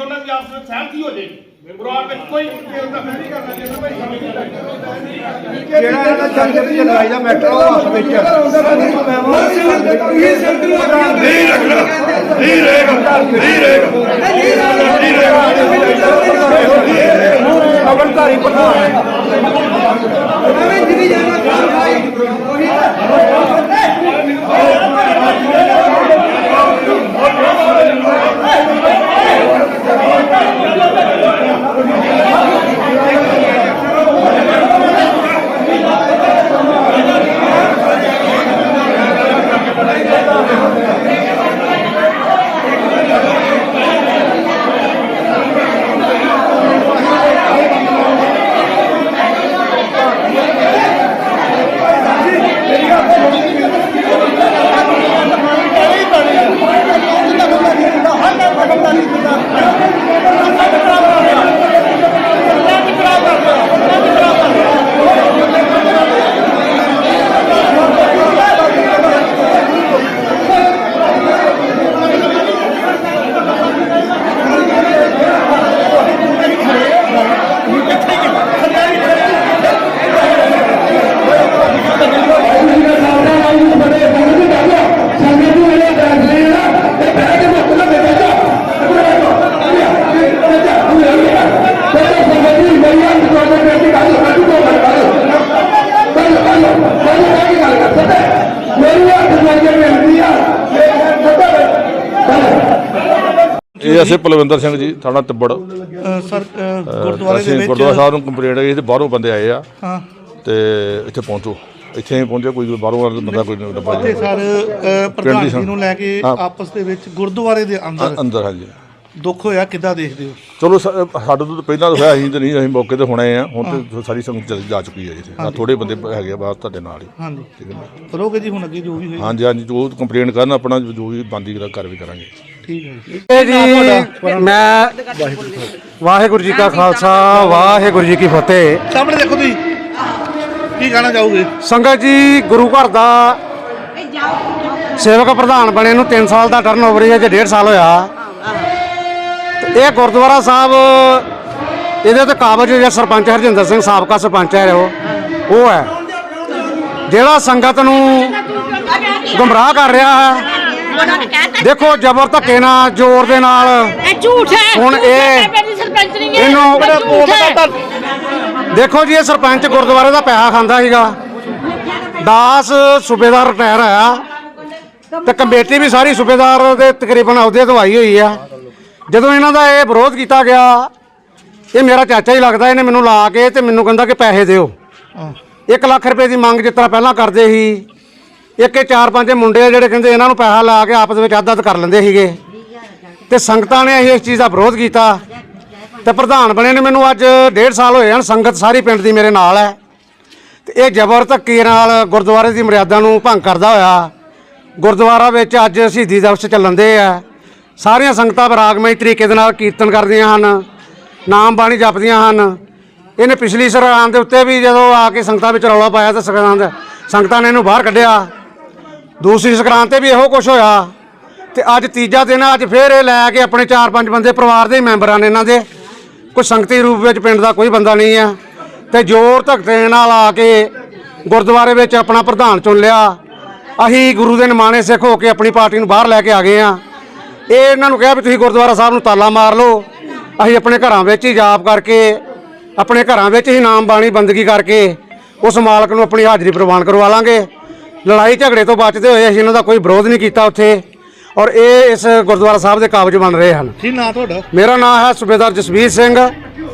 ਉਹਨਾਂ ਦੀ ਆਪਸ ਵਿੱਚ ਸਹਿਮਤੀ ਹੋ ਜਾਏਗੀ। ਪਰਿਵਾਰ ਵਿੱਚ ਕੋਈ ਫੇਰ ਤਾਂ ਮੈਂ ਨਹੀਂ ਕਰਨਾ ਚਾਹੁੰਦਾ ਭਾਈ ਸਮਝ ਜਿਹੜਾ ਇਹਨਾਂ ਲੜਾਈ ਦਾ ਮੈਟਰ ਉਹ ਆਪਸ ਵਿੱਚ ਨਹੀਂ ਰੱਖਣਾ ਨਹੀਂ ਰਹੇਗਾ ਨਹੀਂ ਰਹੇਗਾ। ਪ੍ਰਧਾਨ ਇਹ ਅਸੀਂ ਪਲਵਿੰਦਰ ਸਿੰਘ ਜੀ ਥਾਣਾ ਤਿੱਬੜ। ਅ, ਸਰ ਅ, ਗੁਰਦੁਆਰੇ ਦੇ ਅਸੀਂ ਵਿੱਚ ਗੁਰਦੁਆਰਾ ਸਾਹਿਬ ਨੂੰ ਕੰਪਲੇਂਟ ਆਈ ਤੇ ਬਾਹਰੋਂ ਬੰਦੇ ਆਏ ਆ। ਹਾਂ। ਤੇ ਇੱਥੇ ਪਹੁੰਚੋ। ਇੱਥੇ ਹੀ ਪਹੁੰਚੇ ਕੋਈ ਬਾਹਰੋਂ ਵਾਲਾ ਬੰਦਾ ਕੋਈ ਨਹੀਂ ਡੱਬਾ ਤੇ ਜੀ ਸਰ ਅ, ਪ੍ਰਧਾਨ ਜੀ ਨੂੰ ਲੈ ਕੇ। ਆਪਸ ਦੇ ਵਿੱਚ ਗੁਰਦੁਆਰੇ ਦੇ ਅੰਦਰ ਅੰਦਰ ਹਾਂਜੀ। ਦੁੱਖ ਹੋਇਆ ਕਿੱਦਾਂ ਦੇਖਦੇ ਹੋ? ਚਲੋ ਸ- ਸਾਡੇ ਤੋਂ ਤਾਂ ਪਹਿਲਾਂ ਹੋਇਆ ਅਸੀਂ ਤੇ ਨਹੀਂ ਅਸੀਂ ਮੌਕੇ ਤੇ ਹੁਣੇ ਆ ਹੁਣ ਤੇ ਸਾਰੀ ਸੰਗਤ ਚਲੀ ਜਾ ਚੁੱਕੀ ਹੈ ਜੀ ਆ ਥੋੜੇ ਬੰਦੇ ਹੈਗੇ ਆ ਬਾਹਰ ਤੁਹਾਡੇ ਨਾਲ ਹੀ। ਹਾਂਜੀ? ਕਰੋਗੇ ਜੀ ਹੁਣ ਅੱਗੇ ਜੋ ਵੀ ਹੋਏ ਹਾਂਜੀ ਹਾਂਜੀ ਜੋ ਕੰਪਲੇਂਟ ਕਰਨ ਆਪਣਾ ਜੋ ਵੀ ਬੰਦੀ ਕਰ ਵੀ ਕਰਾਂਗੇ। ਜੀ ਮੈਂ ਵਾਹਿਗੁਰੂ ਜੀ ਕਾ ਖਾਲਸਾ ਵਾਹਿਗੁਰੂ ਜੀ ਕੀ ਫਤਿਹ। ਸਾਹਮਣੇ ਦੇਖੋ ਤੁਸੀਂ। ਕੀ ਕਹਿਣਾ ਚਾਹੋਗੇ ਸੰਗਤ ਜੀ ਗੁਰੂ ਘਰ ਦਾ ਸੇਵਕ ਪ੍ਰਧਾਨ ਬਣੇ ਨੂੰ 3 ਸਾਲ ਦਾ ਟਰਨ ਓਵਰ ਹੈ ਜੇ 1.5 ਸਾਲ ਹੋਇਆ। ਤੇ ਇਹ ਗੁਰਦੁਆਰਾ ਸਾਹਿਬ ਇਹਦੇ ਤੇ ਕਾਬਜ ਜਿਹੜਾ ਸਰਪੰਚ ਹਰਜਿੰਦਰ ਸਿੰਘ ਸਾਬਕਾ ਸਰਪੰਚ ਹੈ ਉਹ। ਉਹ ਹੈ। ਜਿਹੜਾ ਸੰਗਤ ਨੂੰ ਗੁੰਮਰਾਹ ਕਰ ਰਿਹਾ ਹੈ ਉਹਨਾਂ ਨੇ ਕਹਿਤਾ ਦੇਖੋ ਜ਼ਬਰ ਧੱਕੇ ਨਾਲ ਜ਼ੋਰ ਦੇ ਨਾਲ। ਇਹ ਝੂਠ ਹੈ। ਹੁਣ ਝੂਠ ਹੈ, ਇਹ- ਮੇਰੀ ਸਰਪੰਚ ਨਹੀਂ ਹੈ। ਇਹਨੂੰ ਇਹ ਝੂਠ ਹੈ। ਦੇਖੋ ਜੀ ਇਹ ਸਰਪੰਚ ਗੁਰਦੁਆਰੇ ਦਾ ਪੈਸਾ ਖਾਂਦਾ ਸੀਗਾ। ਦਾਸ ਸੂਬੇਦਾਰ ਰਿਟਾਇਰ ਆਇਆ ਤੇ ਕਮੇਟੀ ਵੀ ਸਾਰੀ ਸੂਬੇਦਾਰ ਦੇ ਤਕਰੀਬਨ ਅਹੁਦੇ ਤੋਂ ਆਈ ਹੋਈ ਆ। ਜਦੋਂ ਇਹਨਾਂ ਦਾ ਇਹ ਵਿਰੋਧ ਕੀਤਾ ਗਿਆ ਇਹ ਮੇਰਾ ਚਾਚਾ ਹੀ ਲੱਗਦਾ ਇਹਨੇ ਮੈਨੂੰ ਲਾ ਕੇ ਤੇ ਮੈਨੂੰ ਕਹਿੰਦਾ ਕਿ ਪੈਸੇ ਦਿਓ। 1 ਲੱਖ ਰੁਪਏ ਦੀ ਮੰਗ ਜਿਸ ਤਰ੍ਹਾਂ ਪਹਿਲਾਂ ਕਰਦੇ ਸੀ ਇੱਕ ਇਹ ਚਾਰ ਪੰਜ ਮੁੰਡੇ ਆ ਜਿਹੜੇ ਕਹਿੰਦੇ ਇਹਨਾਂ ਨੂੰ ਪੈਸਾ ਲਾ ਕੇ ਆਪਸ ਵਿੱਚ ਅੱਧ ਅੱਧ ਕਰ ਲੈਂਦੇ ਸੀਗੇ। ਤੇ ਸੰਗਤਾਂ ਨੇ ਇਸ ਚੀਜ਼ ਦਾ ਵਿਰੋਧ ਕੀਤਾ। ਤੇ ਪ੍ਰਧਾਨ ਬਣੇ ਨੇ ਮੈਨੂੰ ਅੱਜ 1.5 ਸਾਲ ਹੋਏ ਹਨ, ਸੰਗਤ ਸਾਰੀ ਪਿੰਡ ਦੀ ਮੇਰੇ ਨਾਲ ਹੈ। ਤੇ ਇਹ ਜ਼ਬਰ ਧੱਕੀ ਨਾਲ ਗੁਰਦੁਆਰੇ ਦੀ ਮਰਿਆਦਾ ਨੂੰ ਭੰਗ ਕਰਦਾ ਹੋਇਆ। ਗੁਰਦੁਆਰਾ ਵਿੱਚ ਅੱਜ ਸ਼ਹੀਦੀ ਦਿਵਸ ਚੱਲਣ ਦੇ ਆ। ਸਾਰੀਆਂ ਸੰਗਤਾਂ ਬਰਾਗਮਈ ਤਰੀਕੇ ਦੇ ਨਾਲ ਕੀਰਤਨ ਕਰਦੀਆਂ ਹਨ, ਨਾਮ ਬਾਣੀ ਜਪਦੀਆਂ ਹਨ। ਇਹਨੇ ਪਿਛਲੀ ਸਰਾਂ ਦੇ ਉੱਤੇ ਵੀ ਜਦੋਂ ਆ ਕੇ ਸੰਗਤਾਂ ਵਿੱਚ ਰੌਲਾ ਪਾਇਆ ਤਾਂ ਸੰਗਤਾਂ ਨੇ ਇਹਨੂੰ ਬਾਹਰ ਕੱਢਿਆ। ਦੂਸਰੀ ਸੰਕਰਾਂਤ ਤੇ ਵੀ ਇਹੋ ਕੁਝ ਹੋਇਆ ਤੇ ਅੱਜ ਤੀਜਾ ਦਿਨ ਅੱਜ ਫੇਰ ਇਹ ਲੈ ਕੇ ਆਪਣੇ 4-5 ਬੰਦੇ ਪਰਿਵਾਰ ਦੇ ਮੈਂਬਰਾਂ ਨੇ ਇਹਨਾਂ ਦੇ। ਕੋਈ ਸੰਗਤੀ ਰੂਪ ਵਿੱਚ ਪਿੰਡ ਦਾ ਕੋਈ ਬੰਦਾ ਨਹੀਂ ਆ ਤੇ ਜ਼ੋਰ ਧੱਕੇ ਨਾਲ ਆ ਕੇ ਗੁਰਦੁਆਰੇ ਵਿੱਚ ਆਪਣਾ ਪ੍ਰਧਾਨ ਚੁਣ ਲਿਆ। ਅਸੀਂ ਗੁਰੂ ਦੇ ਨਿਮਾਣੇ ਸਿੱਖ ਹੋ ਕੇ ਆਪਣੀ ਪਾਰਟੀ ਨੂੰ ਬਾਹਰ ਲੈ ਕੇ ਆ ਗਏ ਆ ਇਹ ਇਹਨਾਂ ਨੂੰ ਕਿਹਾ ਵੀ ਤੁਸੀਂ ਗੁਰਦੁਆਰਾ ਸਾਹਿਬ ਨੂੰ ਤਾਲਾ ਮਾਰ ਲਓ। ਅਸੀਂ ਆਪਣੇ ਘਰਾਂ ਵਿੱਚ ਹੀ ਜਾਪ ਕਰਕੇ, ਆਪਣੇ ਘਰਾਂ ਵਿੱਚ ਹੀ ਨਾਮ ਬਾਣੀ ਬੰਦਗੀ ਕਰਕੇ ਉਸ ਮਾਲਕ ਨੂੰ ਆਪਣੀ ਹਾਜ਼ਰੀ ਪ੍ਰਵਾਨ ਕਰਵਾ ਲਾਂਗੇ। ਲੜਾਈ ਝਗੜੇ ਤੋਂ ਬਚਦੇ ਹੋਏ ਅਸੀਂ ਇਹਨਾਂ ਦਾ ਕੋਈ ਵਿਰੋਧ ਨਹੀਂ ਕੀਤਾ ਉੱਥੇ ਔਰ ਇਹ ਇਸ ਗੁਰਦੁਆਰਾ ਸਾਹਿਬ ਦੇ ਕਾਬਜ ਬਣ ਰਹੇ ਹਨ। ਕੀ ਨਾਂ ਤੁਹਾਡਾ? ਮੇਰਾ ਨਾਮ ਹੈ ਸੂਬੇਦਾਰ ਜਸਵੀਰ ਸਿੰਘ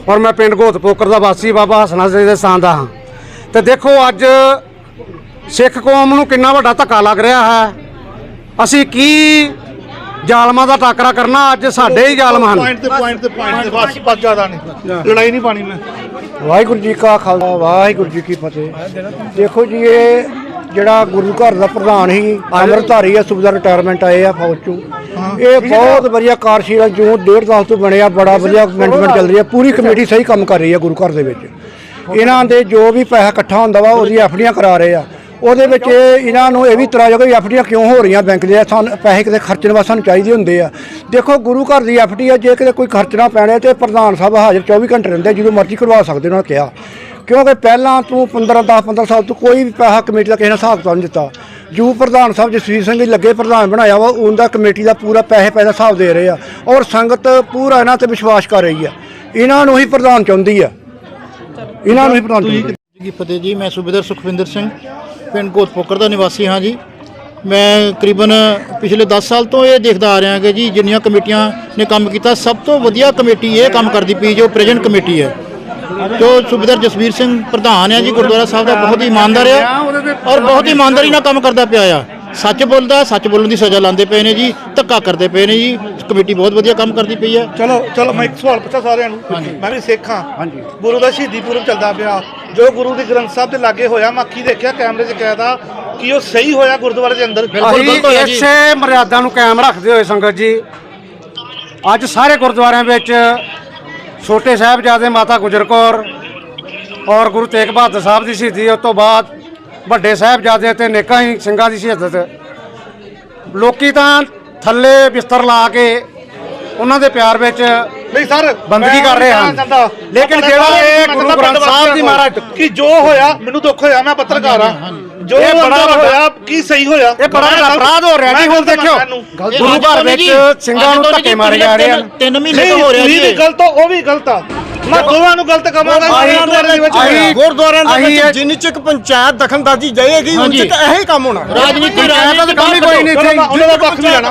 ਔਰ ਮੈਂ ਪਿੰਡ ਗੋਤਪੋਕਰ ਦਾ ਵਾਸੀ ਬਾਬਾ ਹਸਨਾ ਜੀ ਦੇ ਸਥਾਨ ਦਾ ਹਾਂ। ਤੇ ਦੇਖੋ ਅੱਜ ਸਿੱਖ ਕੌਮ ਨੂੰ ਕਿੰਨਾ ਵੱਡਾ ਧੱਕਾ ਲੱਗ ਰਿਹਾ ਹੈ। ਅਸੀਂ ਕੀ ਜ਼ਾਲਮਾਂ ਦਾ ਟਾਕਰਾ ਕਰਨਾ ਅੱਜ ਸਾਡੇ ਹੀ ਜ਼ਾਲਮ ਹਨ। ਪੁਆਇੰਟ ਤੇ ਪੁਆਇੰਟ ਤੇ ਪੁਆਇੰਟ ਤੇ ਬਸ ਬਸ ਜ਼ਿਆਦਾ ਨਹੀਂ। ਲੜਾਈ ਨਹੀਂ ਪਾਣੀ ਮੈਂ। ਵਾਹਿਗੁਰੂ ਜੀ ਕਾ ਖਾਲਸਾ ਵਾਹਿਗੁਰੂ ਜੀ ਕੀ ਫਤਿਹ। ਦੇਖੋ ਜੀ ਇਹ ਜਿਹੜਾ ਗੁਰੂ ਘਰ ਦਾ ਪ੍ਰਧਾਨ ਸੀ ਅਮਰਧਾਰੀ ਆ ਸੁਬਦਾ ਰਿਟਾਇਰਮੈਂਟ ਆਏ ਆ ਫੌਜ ਚੋਂ। ਇਹ ਬਹੁਤ ਵਧੀਆ ਕਾਰਜਸ਼ੀਲ ਆ ਜੋ ਡੇਢ ਸਾਲ ਤੋਂ ਬਣਿਆ ਬੜਾ ਵਧੀਆ ਮੈਨੇਜਮੈਂਟ ਚੱਲ ਰਹੀ ਹੈ ਪੂਰੀ ਕਮੇਟੀ ਸਹੀ ਕੰਮ ਕਰ ਰਹੀ ਹੈ ਗੁਰੂ ਘਰ ਦੇ ਵਿੱਚ। ਇਹਨਾਂ ਦੇ ਜੋ ਵੀ ਪੈਸਾ ਇਕੱਠਾ ਹੁੰਦਾ ਵਾ ਉਹਦੀ ਐਫਡੀਆਂ ਕਰਾ ਰਹੇ ਆ। ਉਹਦੇ ਵਿੱਚ ਇਹ- ਇਹਨਾਂ ਨੂੰ ਇਹ ਵੀ ਹੋ ਗਿਆ ਐਫਡੀਆਂ ਕਿਉਂ ਹੋ ਰਹੀਆਂ ਬੈਂਕ ਦੇ ਸਾਨੂੰ ਪੈਸੇ ਕਿਤੇ ਖਰਚਣ ਵਾਸਤੇ ਸਾਨੂੰ ਚਾਹੀਦੇ ਹੁੰਦੇ ਆ। ਦੇਖੋ ਗੁਰੂ ਘਰ ਦੀ ਐਫਡੀ ਆ ਜੇ ਕਿਤੇ ਕੋਈ ਖਰਚਣਾ ਪੈਣਾ ਤੇ ਪ੍ਰਧਾਨ ਸਾਹਿਬ ਹਾਜ਼ਰ 24 ਘੰਟੇ ਰਹਿੰਦੇ ਜਦੋਂ ਮਰਜ਼ੀ ਕਰਵਾ ਸਕਦੇ ਉਹਨਾਂ ਨੇ ਕਿਹਾ। ਕਿਉਂਕਿ ਪਹਿਲਾਂ ਤੂੰ 15 10 15 ਸਾਲ ਤੋਂ ਕੋਈ ਵੀ ਪੈਸਾ ਕਮੇਟੀ ਦਾ ਕਿਸੇ ਨੇ ਹਿਸਾਬ ਕਿਤਾਬ ਨਹੀਂ ਦਿੱਤਾ। ਜੂ ਪ੍ਰਧਾਨ ਸਾਹਿਬ ਜਸਵੀਰ ਸਿੰਘ ਜੀ ਲੱਗੇ ਪ੍ਰਧਾਨ ਬਣਾਇਆ ਵਾ ਉਹਦਾ ਕਮੇਟੀ ਦਾ ਪੂਰਾ ਪੈਸੇ ਪੈਸਾ ਹਿਸਾਬ ਦੇ ਰਹੇ ਆ। ਔਰ ਸੰਗਤ ਪੂਰਾ ਇਹਨਾਂ ਤੇ ਵਿਸ਼ਵਾਸ ਕਰ ਰਹੀ ਆ। ਇਹਨਾਂ ਨੂੰ ਹੀ ਪ੍ਰਧਾਨ ਚਾਹੁੰਦੀ ਆ। ਇਹਨਾਂ ਨੂੰ ਹੀ ਪ੍ਰਧਾਨ ਚਾਹੁੰਦੀ। ਜੀ ਫਤਿਹ ਜੀ ਮੈਂ ਸੂਬੇਦਾਰ ਸੁਖਵਿੰਦਰ ਸਿੰਘ ਪਿੰਡ ਕੋਤਪੋਕਰ ਦਾ ਨਿਵਾਸੀ ਹਾਂ ਜੀ। ਮੈਂ ਤਕਰੀਬਨ ਪਿਛਲੇ 10 ਸਾਲ ਤੋਂ ਇਹ ਦੇਖਦਾ ਆ ਰਿਹਾ ਕਿ ਜੀ ਜਿੰਨੀਆਂ ਕਮੇਟੀਆਂ ਨੇ ਕੰਮ ਕੀਤਾ ਸਭ ਤੋਂ ਵਧੀਆ ਕਮੇਟੀ ਇਹ ਕੰਮ ਕਰਦੀ ਪਈ ਜੋ ਪ੍ਰੈਜ਼ੈਂਟ ਕਮੇਟੀ ਹੈ। ਜੋ ਸੂਬੇਦਾਰ ਜਸਵੀਰ ਸਿੰਘ ਪ੍ਰਧਾਨ ਹੈ ਜੀ ਗੁਰਦੁਆਰਾ ਸਾਹਿਬ ਦਾ ਬਹੁਤ ਹੀ ਇਮਾਨਦਾਰ ਹੈ ਔਰ ਬਹੁਤ ਹੀ ਇਮਾਨਦਾਰੀ ਨਾਲ ਕੰਮ ਕਰਦਾ ਪਿਆ ਆ। ਸੱਚ ਬੋਲਦਾ ਸੱਚ ਬੋਲਣ ਦੀ ਸਜ਼ਾ ਲਾਉਂਦੇ ਪਏ ਨੇ ਜੀ ਧੱਕਾ ਕਰਦੇ ਪਏ ਨੇ ਜੀ ਕਮੇਟੀ ਬਹੁਤ ਵਧੀਆ ਕੰਮ ਕਰਦੀ ਪਈ ਹੈ ਚਲੋ ਚਲੋ ਮੈਂ ਇੱਕ ਸਵਾਲ ਪੁੱਛਾਂ ਸਾਰਿਆਂ ਨੂੰ। ਮੈਂ ਵੀ ਸਿੱਖ। ਹਾਂ ਹਾਂਜੀ। ਗੁਰੂ ਦਾ ਸ਼ਹੀਦੀ ਪੁਰਬ ਚੱਲਦਾ ਪਿਆ। ਜੋ ਗੁਰੂ ਦੀ ਗ੍ਰੰਥ ਸਾਹਿਬ ਦੇ ਲਾਗੇ ਹੋਇਆ ਮੈਂ ਅੱਖੀ ਦੇਖਿਆ ਕੈਮਰੇ 'ਚ ਕੈਦਾ ਕਿ ਉਹ ਸਹੀ ਹੋਇਆ ਗੁਰਦੁਆਰੇ ਦੇ ਅੰਦਰ? ਅਸੀਂ ਇਸੇ ਮਰਿਆਦਾ ਨੂੰ ਕਾਇਮ ਰੱਖਦੇ ਹੋਏ ਸੰਗਤ ਜੀ ਅੱਜ ਸਾਰੇ ਗੁਰਦੁਆਰਿਆਂ ਵਿੱਚ ਛੋਟੇ ਸਾਹਿਬਜ਼ਾਦੇ ਮਾਤਾ ਗੁਜਰ ਕੌਰ ਔਰ ਗੁਰੂ ਤੇਗ ਬਹਾਦਰ ਸਾਹਿਬ ਦੀ ਸ਼ਹੀਦੀ ਉਸ ਤੋਂ ਬਾਅਦ ਵੱਡੇ ਸਾਹਿਬਜ਼ਾਦੇ ਤੇ ਨੇਕਾਂ ਹੀ ਸਿੰਘਾਂ ਦੀ ਸ਼ਹਾਦਤ। ਲੋਕੀ ਤਾਂ ਥੱਲੇ ਬਿਸਤਰ ਲਾ ਕੇ ਉਹਨਾਂ ਦੇ ਪਿਆਰ ਵਿੱਚ ਨਹੀਂ ਸਰ ਬੰਦਗੀ ਕਰ ਰਹੇ ਹਨ। ਲੇਕਿਨ ਜਿਹੜਾ ਇਹ ਗੁਰੂ ਗ੍ਰੰਥ ਸਾਹਿਬ ਦੀ ਮਹਾਰਾਜ ਕਿ ਜੋ ਹੋਇਆ ਮੈਨੂੰ ਦੁੱਖ ਹੋਇਆ ਮੈਂ ਪੱਤਰਕਾਰ ਆ ਜੋ ਇਹ ਬੜਾ ਹੋਇਆ ਕੀ ਸਹੀ ਹੋਇਆ? ਇਹ ਬੜਾ ਵੱਡਾ ਅਪਰਾਧ ਹੋ ਰਿਹਾ ਜੀ ਹੁਣ ਦੇਖਿਓ। ਗੁਰੂ ਘਰ ਵਿੱਚ ਸਿੰਘਾਂ ਨੂੰ ਧੱਕੇ ਮਾਰੇ ਜਾ ਰਹੇ ਹਨ ਤਿੰਨ ਮਹੀਨੇ ਨਹੀਂ ਤੋਂ ਹੋ ਰਿਹਾ ਜੀ ਵੀ ਇਹ। ਗਲਤ ਉਹ ਵੀ ਗਲਤ ਆ। ਮੈਂ ਦੋਵਾਂ ਨੂੰ ਗਲਤ ਹੋਇਆ। ਗੁਰਦੁਆਰਿਆਂ ਦੇ ਵਿੱਚ ਜਿੰਨੀ ਚਿਕ ਪੰਚਾਇਤ ਦਖਲਅੰਦਾਜ਼ੀ ਜਾਏਗੀ ਉਨੀ ਚਿਕ ਇਹੀ ਕੰਮ ਹੋਣਾ। ਰਾਜਨੀਤੀ ਪੰਚਾਇਤ ਦਾ ਕੰਮ ਹੀ ਕੋਈ ਨਹੀਂ ਚਲੋ ਮੈਂ ਉਹਨਾਂ ਦਾ ਪੱਖ ਵੀ ਲੈਣਾ।